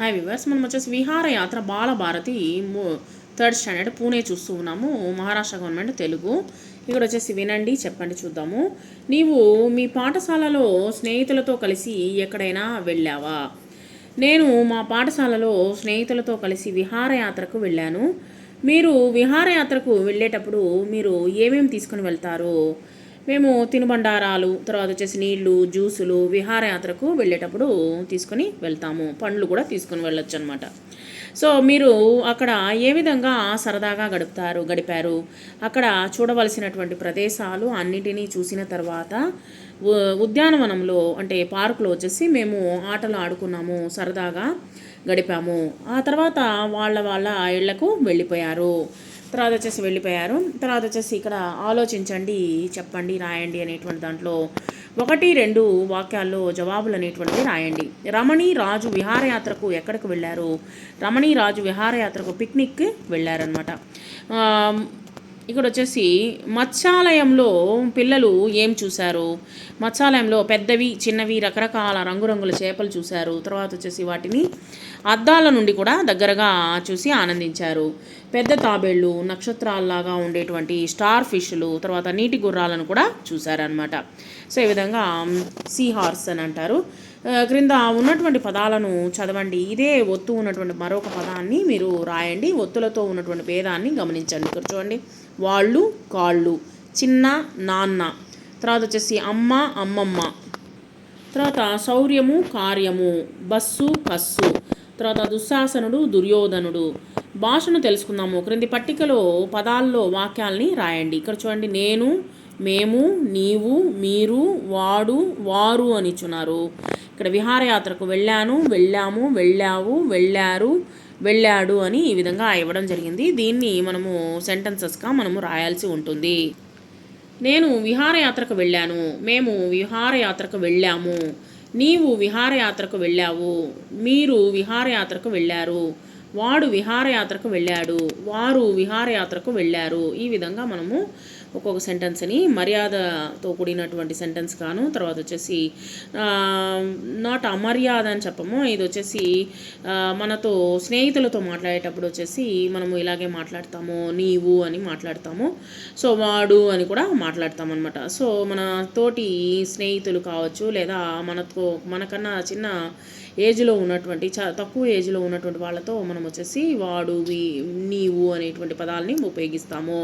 Hi viewers మనం వచ్చేసి విహారయాత్ర బాలభారతి థర్డ్ స్టాండర్డ్ పూణే చూస్తూ ఉన్నాము. మహారాష్ట్ర గవర్నమెంట్ తెలుగు. ఇక్కడ వచ్చేసి వినండి చెప్పండి చూద్దాము. నీవు మీ పాఠశాలలో స్నేహితులతో కలిసి ఎక్కడైనా వెళ్ళావా? నేను మా పాఠశాలలో స్నేహితులతో కలిసి విహారయాత్రకు వెళ్ళాను. మీరు విహారయాత్రకు వెళ్ళేటప్పుడు మీరు ఏమేమి తీసుకుని వెళ్తారు? మేము తినుబండారాలు తర్వాత వచ్చేసి నీళ్ళు జ్యూసులు విహారయాత్రకు వెళ్ళేటప్పుడు తీసుకొని వెళ్తాము. పండ్లు కూడా తీసుకొని వెళ్ళొచ్చు అనమాట సో మీరు అక్కడ ఏ విధంగా సరదాగా గడుపుతారు గడిపారు? అక్కడ చూడవలసినటువంటి ప్రదేశాలు అన్నిటినీ చూసిన తర్వాత ఉ- ఉద్యానవనంలో అంటే పార్కులో వచ్చేసి మేము ఆటలు ఆడుకున్నాము సరదాగా గడిపాము. ఆ తర్వాత వాళ్ళ వాళ్ళ ఇళ్ళకు వెళ్ళిపోయారు. తర్వాత వచ్చేసి వెళ్ళిపోయారు. తర్వాత వచ్చేసి ఇక్కడ ఆలోచించండి చెప్పండి రాయండి అనేటువంటి దాంట్లో ఒకటి రెండు వాక్యాల్లో జవాబులు అనేటువంటివి రాయండి. రమణి రాజు విహారయాత్రకు ఎక్కడికి వెళ్ళారు? రమణి రాజు విహారయాత్రకు పిక్నిక్ వెళ్ళారనమాట ఇక్కడ వచ్చేసి మత్స్యాలయంలో పిల్లలు ఏం చూశారు? మత్స్యాలయంలో పెద్దవి చిన్నవి రకరకాల రంగురంగుల చేపలు చూశారు. తర్వాత వచ్చేసి వాటిని అద్దాల నుండి కూడా దగ్గరగా చూసి ఆనందించారు. పెద్ద తాబేళ్ళు నక్షత్రాల్లాగా ఉండేటువంటి స్టార్ ఫిష్లు తర్వాత నీటి గుర్రాలను కూడా చూశారనమాట సో ఈ విధంగా సీ హార్స్ అని అంటారు. క్రింద ఉన్నటువంటి పదాలను చదవండి. ఇదే ఒత్తు ఉన్నటువంటి మరొక పదాన్ని మీరు రాయండి. ఒత్తులతో ఉన్నటువంటి భేదాన్ని గమనించండి. ఇక్కడ చూడండి. వాళ్ళు కాళ్ళు. చిన్న నాన్న. తర్వాత వచ్చేసి అమ్మ అమ్మమ్మ. తర్వాత శౌర్యము కార్యము. బస్సు కస్సు. తర్వాత దుశ్శాసనుడు దుర్యోధనుడు. భాషను తెలుసుకుందాము. క్రింది పట్టికలో పదాల్లో వాక్యాల్ని రాయండి. ఇక్కడ చూడండి. నేను మేము నీవు మీరు వాడు వారు అని ఇచ్చున్నారు ఇక్కడ విహారయాత్రకు వెళ్ళాను. వెళ్ళాము వెళ్ళావు వెళ్ళారు వెళ్ళాడు అని ఈ విధంగా ఇవ్వడం జరిగింది. దీన్ని మనము సెంటెన్సెస్గా మనము రాయాల్సి ఉంటుంది. నేను విహారయాత్రకు వెళ్ళాను. మేము విహారయాత్రకు వెళ్ళాము. నీవు విహారయాత్రకు వెళ్ళావు. మీరు విహారయాత్రకు వెళ్ళారు. వాడు విహారయాత్రకు వెళ్ళాడు వారు విహారయాత్రకు వెళ్ళారు. ఈ విధంగా మనము ఒక్కొక్క సెంటెన్స్ని మర్యాదతో కూడినటువంటి సెంటెన్స్ గాను తర్వాత వచ్చేసి నాట్ అమర్యాద అని చెప్పము. ఇది వచ్చేసి మనతో స్నేహితులతో మాట్లాడేటప్పుడు వచ్చేసి మనము ఇలాగే మాట్లాడతాము నీవు అని మాట్లాడతాము. సో వాడు అని కూడా మాట్లాడతాం అనమాట సో మన తోటి స్నేహితులు కావచ్చు లేదా మనతో మనకన్నా చిన్న ఏజ్లో ఉన్నటువంటి చ తక్కువ ఏజ్లో ఉన్నటువంటి వాళ్ళతో మనం వచ్చేసి వాడు వి నీవు అనేటువంటి పదాలని ఉపయోగిస్తాము.